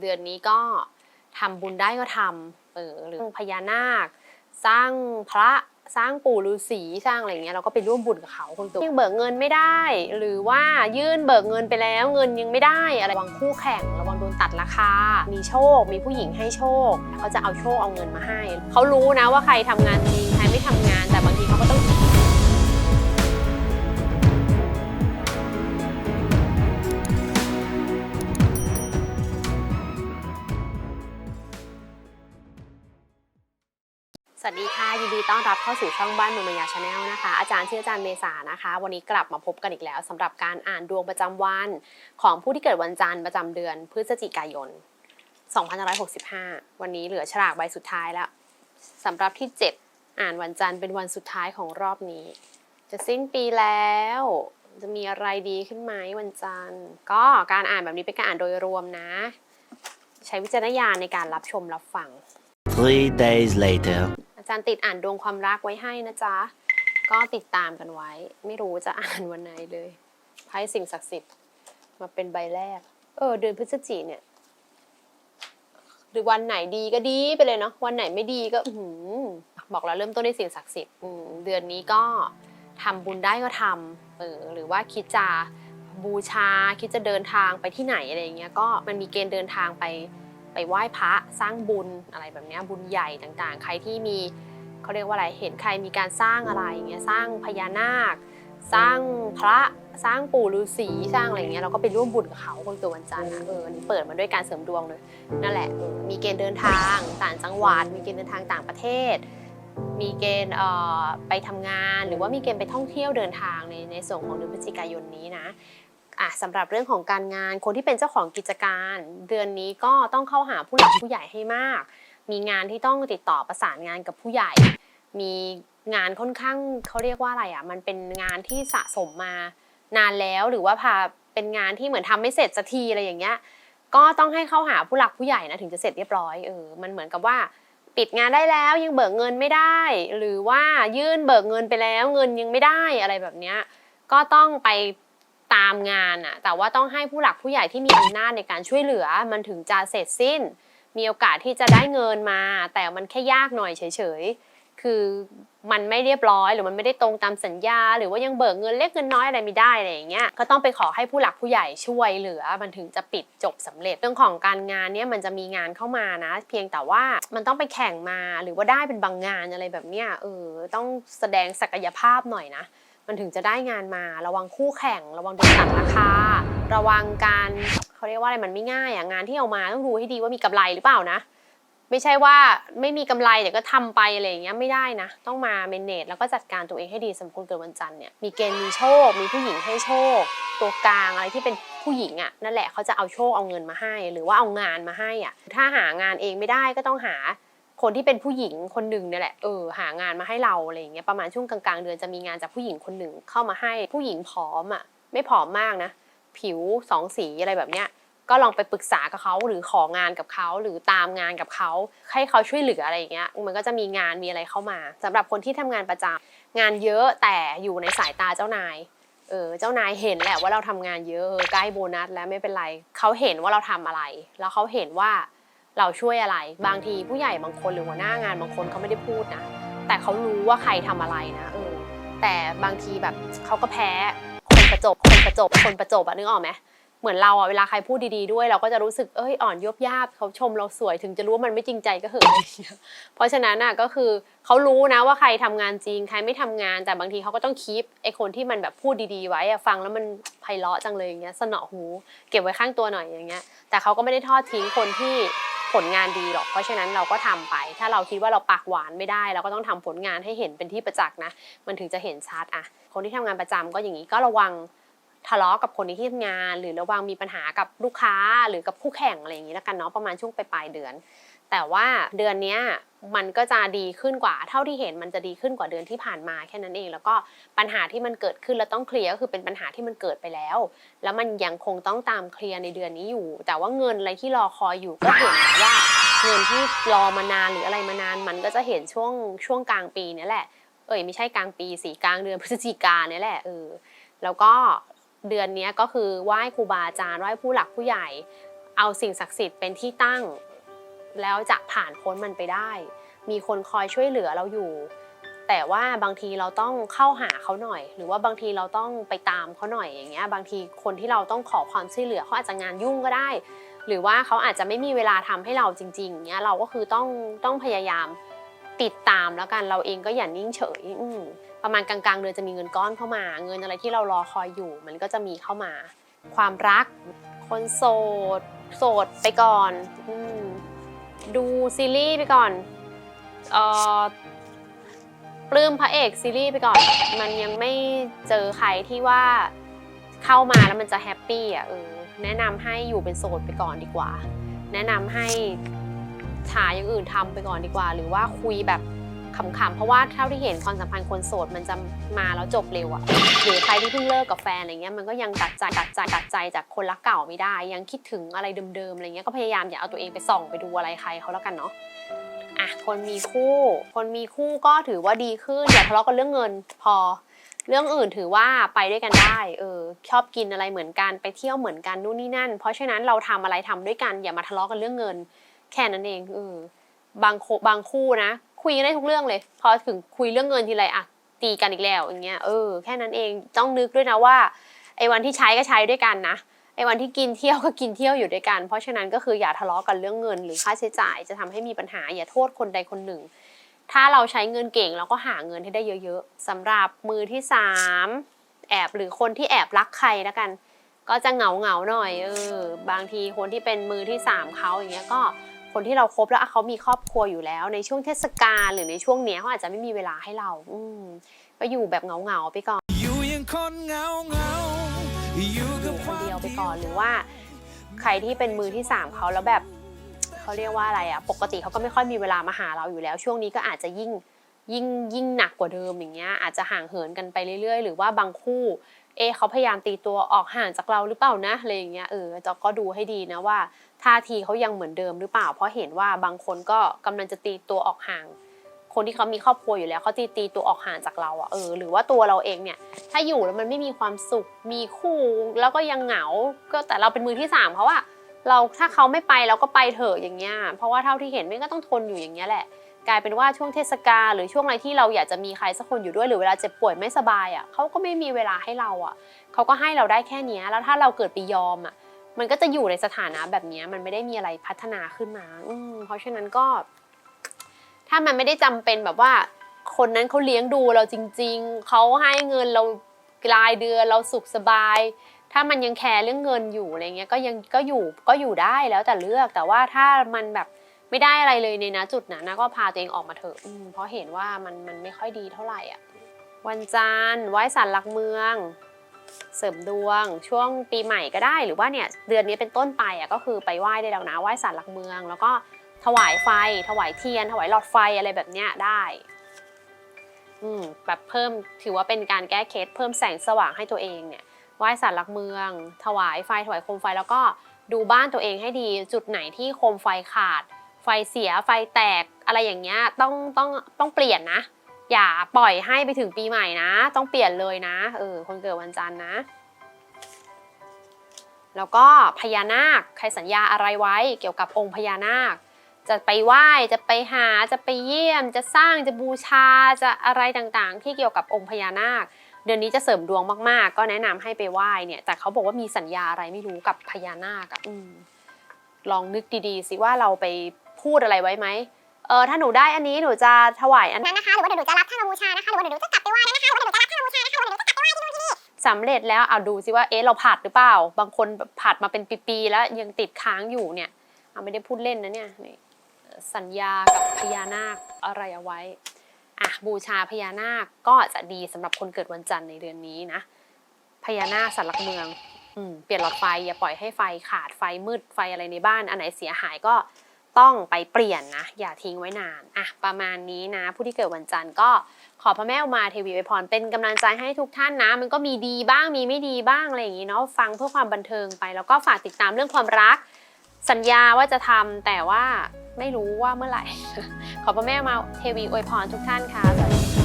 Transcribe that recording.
เดือนนี้ก็ทำบุญได้ก็ทำเออหรือพญานาค สร้างพระสร้างปู่ฤาษีสร้างอะไรเงี้ยเราก็ไปร่วมบุญกับเขาคนตัวยังเบิกเงินไม่ได้ หรือว่ายื่นเบิกเงินไปแล้วเงินยังไม่ได้อะไรระวังคู่แข่งระวังโดนตัดราคา มีโชค มีผู้หญิงให้โชคเขาจะเอาโชคเอาเงินมาให้ เขารู้นะว่าใครทำงานจริงใครไม่ทำงานแต่บางทีเขาก็ต้อง วัสดีค่ะ ยินดีต้อนรับเข้าสู่ช่องบ้านเมืองมายาชาแนลนะคะ อาจารย์ชื่ออาจารย์เมษานะคะ วันนี้กลับมาพบกันอีกแล้วสำหรับการอ่านดวงประจำวัน ของผู้ที่เกิดวันจันทร์ประจำเดือนพฤศจิกายน 2565 วันนี้เหลือฉลากใบสุดท้ายแล้วสำหรับที่ 7 อ่านวันจันทร์เป็นวันสุดท้ายของรอบนี้ จะสิ้นปีแล้ว จะมีอะไรดีขึ้นไหมวันจันทร์ ก็การอ่านแบบนี้เป็นการอ่านโดยรวมนะ ใช้วิจารณญาณในการรับชมรับฟัง Three days later. อาจารย์ติดอ่านดวงความรักไว้ให้นะจ๊ะ ก็ติดตามกันไว้ ไม่รู้จะอ่านวันไหนเลยไพ่สิ่งศักดิ์สิทธิ์มาเป็นใบแรก เออ เดือนพฤศจิกเนี่ย หรือวันไหนดีก็ดีไปเลยเนาะ วันไหนไม่ดีก็อื้อหือบอกแล้วเริ่มต้นด้วยสิ่งศักดิ์สิทธิ์เดือนนี้ก็ทำบุญได้ก็ทำเออหรือว่าคิดจะบูชาคิดจะเดินทางไปที่ไหนอะไรอย่างเงี้ยก็มันมีเกณฑ์เดินทางไป ไปไหว้พระสร้างบุญอะไรแบบนี้บุญใหญ่ต่างๆ ใครที่มีเขาเรียกว่าอะไรเห็นใครมีการสร้างอะไรอย่างเงี้ยสร้างพญานาค สร้างพระสร้างปู่ฤาษีสร้างอะไรอย่างเงี้ยเราก็ไปร่วมบุญกับเขาคนเกิดวันจันทร์นะเอออันนี้เปิดมาด้วยการเสริมดวงเลยนั่นแหละเออมีเกณฑ์เดินทางต่างจังหวัด มีเกณฑ์เดินทางต่างประเทศ มีเกณฑ์เออไปทำงาน หรือว่ามีเกณฑ์ไปท่องเที่ยวเดินทางในในส่วนของเดือนพฤศจิกายนนี้นะ อะสำหรับเรื่องของการงานคนที่เป็นเจ้าของกิจการ เดือนนี้ก็ต้องเข้าหาผู้หลักผู้ใหญ่ให้มาก มีงานที่ต้องติดต่อประสานงานกับผู้ใหญ่ มีงานค่อนข้างเขาเรียกว่าอะไรอะมันเป็นงานที่สะสมมานานแล้วหรือว่าพาเป็นงานที่เหมือนทำไม่เสร็จสักทีอะไรอย่างเงี้ยก็ต้องให้เข้าหาผู้หลักผู้ใหญ่นะถึงจะเสร็จเรียบร้อยเออมันเหมือนกับว่าปิดงานได้แล้วยังเบิกเงินไม่ได้ หรือว่ายื่นเบิกเงินไปแล้วเงินยังไม่ได้อะไรแบบเนี้ยก็ต้องไป ตามงานอะแต่ว่าต้องให้ผู้หลักผู้ใหญ่ที่มีอำนาจในการช่วยเหลือ มันถึงจะเสร็จสิ้น มีโอกาสที่จะได้เงินมา แต่มันแค่ยากหน่อยเฉยๆ คือมันไม่เรียบร้อยหรือมันไม่ได้ตรงตามสัญญา หรือว่ายังเบิกเงินเล็กเงินน้อยอะไรไม่ได้อะไรอย่างเงี้ยก็ต้องไปขอให้ผู้หลักผู้ใหญ่ช่วยเหลือ มันถึงจะปิดจบสำเร็จเรื่องของการงานเนี่ยมันจะมีงานเข้ามานะ เพียงแต่ว่ามันต้องไปแข่งมาหรือว่าได้เป็นบางงานอะไรแบบเนี้ยเออต้องแสดงศักยภาพหน่อยนะ มันถึงจะได้งานมา ระวังคู่แข่ง ระวังโดนตัดราคา ระวังการเขาเรียกว่าอะไรมันไม่ง่ายอะงานที่เอามาต้องดูให้ดีว่ามีกำไรหรือเปล่านะ ไม่ใช่ว่าไม่มีกำไรแต่ก็ทำไปอะไรอย่างเงี้ยไม่ได้นะ ต้องมาเมนเนจแล้วก็จัดการตัวเองให้ดีสำหรับคนเกิดวันจันทร์เนี่ยมีเกณฑ์มีโชค มีผู้หญิงให้โชค ตัวกลางอะไรที่เป็นผู้หญิงอะนั่นแหละเขาจะเอาโชคเอาเงินมาให้ หรือว่าเอางานมาให้อะถ้าหางานเองไม่ได้ก็ต้องหา คนที่เป็นผู้หญิงคนหนึ่งเนี่ยแหละเออหางานมาให้เราอะไรอย่างเงี้ยประมาณช่วงกลางๆ เดือนจะมีงานจากผู้หญิงคนหนึ่งเข้ามาให้ผู้หญิงผอมอะไม่ผอมมากนะ ผิวสองสีอะไรแบบเนี้ยก็ลองไปปรึกษากับเขาหรือของานกับเขาหรือตามงานกับเขาให้เขาช่วยเหลืออะไรอย่างเงี้ยมันก็จะมีงานมีอะไรเข้ามาสำหรับคนที่ทำงานประจำงานเยอะแต่อยู่ในสายตาเจ้านายเออเจ้านายเห็นแหละว่าเราทำงานเยอะใกล้โบนัสแล้วไม่เป็นไรเขาเห็นว่าเราทำอะไร แล้วเขาเห็นว่า เราช่วยอะไร บางทีผู้ใหญ่บางคนหรือหัวหน้างานบางคนเขาไม่ได้พูดนะ แต่เขารู้ว่าใครทำอะไรนะเออแต่บางทีแบบเขาก็แพ้คนประจบคนประจบคนประจบอะนึกออกไหมเหมือนเราอะเวลาใครพูดดีๆด้วย เราก็จะรู้สึกเอ้ยอ่อนยบยาบเขาชมเราสวยถึงจะรู้ว่ามันไม่จริงใจก็เหอะเพราะฉะนั้นอะก็คือเขารู้นะว่าใครทำงานจริง ใครไม่ทำงาน แต่บางทีเขาก็ต้องคีปไอคนที่มันแบบพูดดีๆ ไว้อะฟังแล้วมันไพเราะจังเลยอย่างเงี้ยสนอหู เก็บไว้ข้างตัวหน่อยอย่างเงี้ยแต่เขาก็ไม่ได้ทอดทิ้งคนที่ ผลงานดีหรอก เพราะฉะนั้นเราก็ทำไป ถ้าเราคิดว่าเราปากหวานไม่ได้ เราก็ต้องทำผลงานให้เห็นเป็นที่ประจักษ์นะ มันถึงจะเห็นชัดอะคนที่ทำงานประจำก็อย่างนี้ก็ระวังทะเลาะกับคนในที่ทำงาน หรือระวังมีปัญหากับลูกค้าหรือกับคู่แข่งอะไรอย่างนี้แล้วกันเนาะประมาณช่วงปลายเดือน แต่ว่าเดือนเนี้ย มันก็จะดีขึ้นกว่า เท่าที่เห็นมันจะดีขึ้นกว่าเดือนที่ผ่านมาแค่นั้นเอง แล้วก็ปัญหาที่มันเกิดขึ้นแล้วต้องเคลียร์ก็คือเป็นปัญหาที่มันเกิดไปแล้ว แล้วมันยังคงต้องตามเคลียร์ในเดือนนี้อยู่ แต่ว่าเงินอะไรที่รอคอยอยู่ก็เห็นนว่าเงินที่รอมานานหรืออะไรมานาน มันก็จะเห็นช่วงช่วงกลางปีนี่แหละ เอ้ยไม่ใช่กลางปีสีกลางเดือนพฤศจิกาเนี่ยแหละเออแล้วก็เดือนนี้ก็คือไหว้ครูบาอาจารย์ไหว้ผู้หลักผู้ใหญ่ เอาสิ่งศักดิ์สิทธิ์เป็นที่ตั้ง แล้วจะผ่านพ้นมันไปได้ มีคนคอยช่วยเหลือเราอยู่ แต่ว่าบางทีเราต้องเข้าหาเขาหน่อย หรือว่าบางทีเราต้องไปตามเขาหน่อยอย่างเงี้ยบางทีคนที่เราต้องขอความช่วยเหลือเขาอาจจะงานยุ่งก็ได้ หรือว่าเขาอาจจะไม่มีเวลาทำให้เราจริงๆอย่างเงี้ยเราก็คือต้องต้องพยายามติดตามแล้วกันเราเองก็อย่านิ่งเฉยประมาณกลางๆเดือนจะมีเงินก้อนเข้ามา เงินอะไรที่เรารอคอยอยู่ มันก็จะมีเข้ามา ความรัก คนโสด โสดไปก่อนอม ดูซีรีส์ไปก่อนเอ่อปลื้มพระเอกซีรีส์ไปก่อน มันยังไม่เจอใครที่ว่าเข้ามาแล้วมันจะแฮปปี้อะเออแนะนำให้อยู่เป็นโสดไปก่อนดีกว่า แนะนำให้หาอย่างอื่นทำไปก่อนดีกว่า หรือว่าคุยแบบ ขำๆเพราะว่าเท่าที่เห็นความสัมพันธ์คนโสดมันจะมาแล้วจบเร็วอะหรือใครที่เพิ่งเลิกกับแฟนอะไรเงี้ยมันก็ยังตัดใจตัดใจตัดใจจากคนรักเก่าไม่ได้ ยังคิดถึงอะไรเดิมๆอะไรเงี้ยก็พยายามอย่าเอาตัวเองไปส่องไปดูอะไรใครเขาแล้วกันเนาะอะคนมีคู่ คนมีคู่ก็ถือว่าดีขึ้นอย่าทะเลาะกันเรื่องเงินพอเรื่องอื่นถือว่าไปด้วยกันได้เออชอบกินอะไรเหมือนกันไปเที่ยวเหมือนกันนู่นนี่นั่น เพราะฉะนั้นเราทำอะไรทำด้วยกันอย่ามาทะเลาะกันเรื่องเงิน แค่นั้นเองเออบางบางคู่นะ คุยกันได้ทุกเรื่องเลย พอถึงคุยเรื่องเงินทีไรอะตีกันอีกแล้วอย่างเงี้ยเออแค่นั้นเองต้องนึกด้วยนะว่าไอ้วันที่ใช้ก็ใช้ด้วยกันนะไอ้วันที่กินเที่ยวก็กินเที่ยวอยู่ด้วยกัน เพราะฉะนั้นก็คืออย่าทะเลาะกันเรื่องเงิน หรือค่าใช้จ่ายจะทำให้มีปัญหาอย่าโทษคนใดคนหนึ่ง ถ้าเราใช้เงินเก่งเราก็หาเงินให้ได้เยอะๆสำหรับมือที่สามแอบหรือคนที่แอบรักใครแล้วกัน ก็จะเหงาเหงาหน่อยเออบางทีคนที่เป็นมือที่สามเขาอย่างเงี้ยก็ คนที่เราคบแล้วอะเขามีครอบครัวอยู่แล้ว ในช่วงเทศกาลหรือในช่วงเนี้ยเขาอาจจะไม่มีเวลาให้เราอืมก็อยู่แบบเหงาเหงาๆไปก่อนอยู่ยังคนเหงาเหงาอยู่อยู่กับคคนวามเดียวไปก่อนหรือว่า ใครที่เป็นมือที่สามเขาแล้วแบบเขาเรียกว่าอะไรอะปกติเขาก็ไม่ค่อยมีเวลามาหาเราอยู่แล้ว ช่วงนี้ก็อาจจะยิ่งยิ่งยิ่งหนักกว่าเดิมอย่างเงี้ยอาจจะห่างเหินกันไปเรื่อยๆ หรือว่าบางคู่ เอเขาพยายามตีตัวออกห่างจากเราหรือเปล่านะอะไรอย่างเงี้ยเออจอก็ดูให้ดีนะว่าท่าทีเขายังเหมือนเดิมหรือเปล่า เพราะเห็นว่าบางคนก็กำลังจะตีตัวออกห่าง คนที่เขามีครอบครัวอยู่แล้วเขาตีตีตัวออกห่างจากเราอะเออหรือว่าตัวเราเองเนี่ย ถ้าอยู่แล้วมันไม่มีความสุขมีคู่แล้วก็ยังเหงา ก็แต่เราเป็นมือที่สามเขาอะเราถ้าเขาไม่ไปเราก็ไปเถอะอย่างเงี้ยเพราะว่าเท่าที่เห็นไม่ก็ต้องทนอยู่อย่างเงี้ยแหละ กลายเป็นว่าช่วงเทศกาลหรือช่วงอะไรที่เราอยากจะมีใครสักคนอยู่ด้วยหรือเวลาเจ็บป่วยไม่สบายอะเขาก็ไม่มีเวลาให้เราอะเขาก็ให้เราได้แค่นี้แล้วถ้าเราเกิดไปยอมอะมันก็จะอยู่ในสถานะแบบนี้มันไม่ได้มีอะไรพัฒนาขึ้นมาอืมเพราะฉะนั้นก็ ถ้ามันไม่ได้จำเป็นแบบว่า คนนั้นเขาเลี้ยงดูเราจริง ๆเขาให้เงินเรารายเดือนเราสุขสบาย ถ้ามันยังแคร์เรื่องเงินอยู่อะไรเงี้ยก็ยังก็อยู่ก็อยู่ได้แล้วแต่เลือกแต่ว่าถ้ามันแบบ ไม่ได้อะไรเลยในนะจุดนั้นนะก็พาตัวเองออกมาเถอะเพราะเห็นว่ามันมันไม่ค่อยดีเท่าไหร่อะวันจันทร์ไหว้ศาลหลักเมือง เสริมดวง ช่วงปีใหม่ก็ได้หรือว่าเนี่ยเดือนนี้เป็นต้นไปอะก็คือไปไหว้ได้แล้วนะไหว้ศาลหลักเมือง แล้วก็ถวายไฟ ถวายเทียน ถวายหลอดไฟอะไรแบบเนี้ยได้อืมแบบเพิ่มถือว่าเป็นการแก้เคล็ดเพิ่มแสงสว่างให้ตัวเองเนี่ยไหว้ศาลหลักเมือง ถวายไฟถวายโคมไฟแล้วก็ดูบ้านตัวเองให้ดีจุดไหนที่โคมไฟขาด ไฟเสียไฟแตกอะไรอย่างเงี้ยต้องต้องต้องเปลี่ยนนะ อย่าปล่อยให้ไปถึงปีใหม่นะ ต้องเปลี่ยนเลยนะเออคนเกิดวันจันทร์นะ แล้วก็พญานาคใครสัญญาอะไรไว้เกี่ยวกับองค์พญานาค จะไปไหว้จะไปหาจะไปเยี่ยม จะสร้างจะบูชาจะอะไรต่างๆ ที่เกี่ยวกับองค์พญานาค เดือนนี้จะเสริมดวงมากๆ ก็แนะนำให้ไปไหว้เนี่ยแต่เขาบอกว่ามีสัญญาอะไรไม่รู้กับพญานาคอะลองนึกดีๆสิว่าเราไป พูดอะไรไว้ไหมเออถ้าหนูได้อันนี้หนูจะถวายอันนั้นนะคะหรือว่าเดี๋ยวหนูจะรับท่านมาบูชานะคะหรือว่าเดี๋ยวหนูจะกลับไปไหว้นะคะหรือว่าเดี๋ยวหนูจะรับท่านมาบูชานะคะหรือว่าเดี๋ยวหนูจะกลับไปไหว้ที่นู่นที่นี่สำเร็จแล้วเอาดูสิว่าเอ๊ะเราผัดหรือเปล่า บางคนแบบผัดมาเป็นปีๆแล้วยังติดค้างอยู่เนี่ยเอาไม่ได้พูดเล่นนะเนี่ยนี่สัญญากับพญานาคอะไรเอาไว้อะบูชาพญานาคก็จะดีสำหรับคนเกิดวันจันทร์ในเดือนนี้นะพญานาคสันหลักเมืองอืมเปลี่ยนหลอดไฟอย่าปล่อยให้ไฟขาดไฟมืดไฟอะไรในบ้าน อันไหนเสียหายก็ ต้องไปเปลี่ยนนะ อย่าทิ้งไว้นานอะประมาณนี้นะ ผู้ที่เกิดวันจันทร์ก็ขอพระแม่อุมาเทวีไวยพรเป็นกำลังใจให้ทุกท่านนะ มันก็มีดีบ้างมีไม่ดีบ้างอะไรอย่างนี้เนาะฟังเพื่อความบันเทิงไป แล้วก็ฝากติดตามเรื่องความรัก สัญญาว่าจะทำแต่ว่าไม่รู้ว่าเมื่อไหร่ ขอพระแม่มาเทวีอวยพรทุกท่านค่ะสวัสดีค่ะ